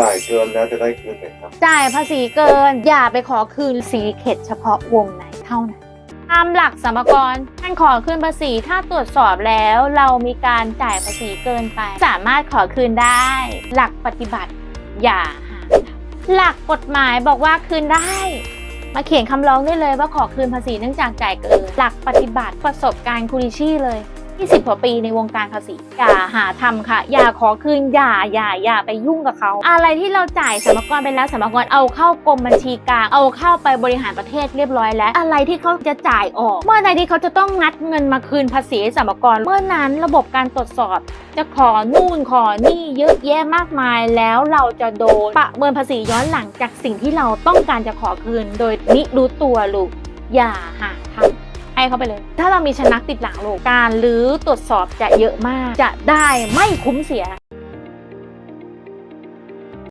จ่ายเกินแล้วจะได้คืนไหมครับ จ่ายภาษีเกิน อย่าไปขอคืนสีเข็ดเฉพาะวงไหนเท่านั้นตามหลักสมรกรท่านขอคืนภาษีถ้าตรวจสอบแล้วเรามีการจ่ายภาษีเกินไป สามารถขอคืนได้ หลักปฏิบัติอย่าหาหลักกฎหมายบอกว่าคืนได้ มาเขียนคำร้องได้เลยว่าขอคืนภาษีเนื่องจากจ่ายเกิน หลักปฏิบัติประสบการณ์คุริชี่เลย 20กว่าปีในวงการภาษีอย่าหาทำค่ะ อย่าขอคืนอย่าอย่าอย่าไปยุ่งกับเขา อะไรที่เราจ่ายสมรกรไปแล้วสมรกรเอาเข้ากรมบัญชีกลางเอาเข้าไปบริหารประเทศเรียบร้อยแล้ว อะไรที่เขาจะจ่ายออก เมื่อใดที่เขาจะต้องงัดเงินมาคืนภาษีให้สมรกรเมื่อนั้นระบบการตรวจสอบ จะขอนู่นขอนี่เยอะแยะมากมาย แล้วเราจะโดนประเมินภาษีย้อนหลังจากสิ่งที่เราต้องการจะขอคืน โดยมิรู้ตัวลูกอย่าหาทำ ให้เขาไปเลย ถ้าเรามีชนักติดหลังโลกการหรือตรวจสอบจะเยอะมาก จะได้ไม่คุ้มเสีย